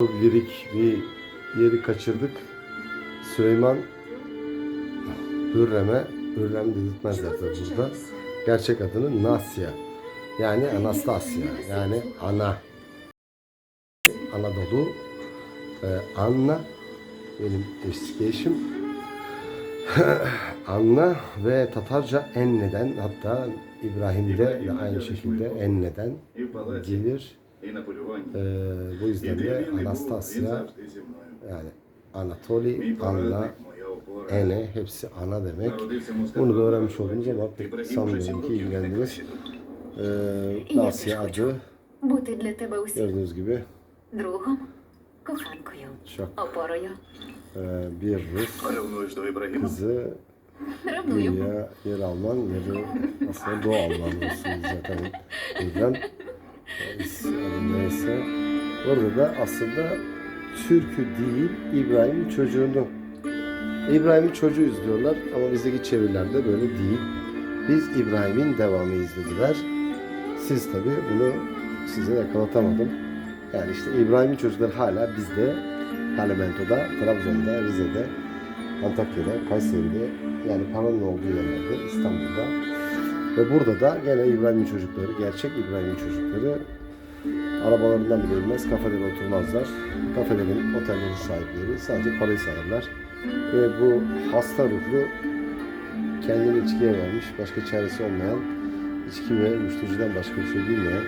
Çok lirik bir yeri kaçırdık. Süleyman Hürrem'e, Hürrem dedirtmezler tabi burada. Gerçek adını Nasya. Yani Anastasya. Yani ana. Anadolu. Ee, Anna. Benim eski eşim. Anna ve Tatarca Enne'den hatta İbrahim'de de aynı şekilde Enne'den gelir. Ee, bu yüzden de Anastasya yani Anatoli, Anna, Ene hepsi ana demek. Bunu da öğrenmiş oldunuz ama pek sanmıyorum ki ilgilendiniz. Ee, Asya adı gördüğünüz gibi. Şak. Ee, bir Rus kızı. Ya yer Alman ya da aslında Doğu Alman Rus'u zaten. O yüzden neyse. Orada da aslında Türk'ü değil İbrahim'in çocuğunu İbrahim'in çocuğuyuz diyorlar ama bizdeki çevirilerde böyle değil. Biz İbrahim'in devamıyız dediler. Siz tabi bunu size yakalatamadım. Yani işte İbrahim'in çocukları hala bizde Parlamento'da, Trabzon'da, Rize'de, Antakya'da, Kayseri'de yani paranın olduğu yerlerde İstanbul'da ve burada da gene İbrahim'in çocukları, gerçek İbrahim'in çocukları arabalarından bile inmez, kafelere oturmazlar. Kafelerin, otellerin sahipleri sadece parayı sayarlar. Ve bu hasta ruhlu kendini içkiye vermiş, başka çaresi olmayan, içki ve müştericiden başka bir şey bilmeyen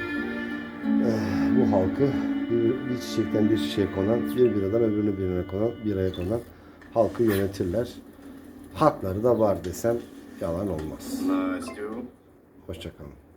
eh, bu halkı bir, çiçekten bir çiçeğe konan, bir biradan öbürünü birine konan, biraya konan halkı yönetirler. Hakları da var desem yalan olmaz. Nice Hoşçakalın.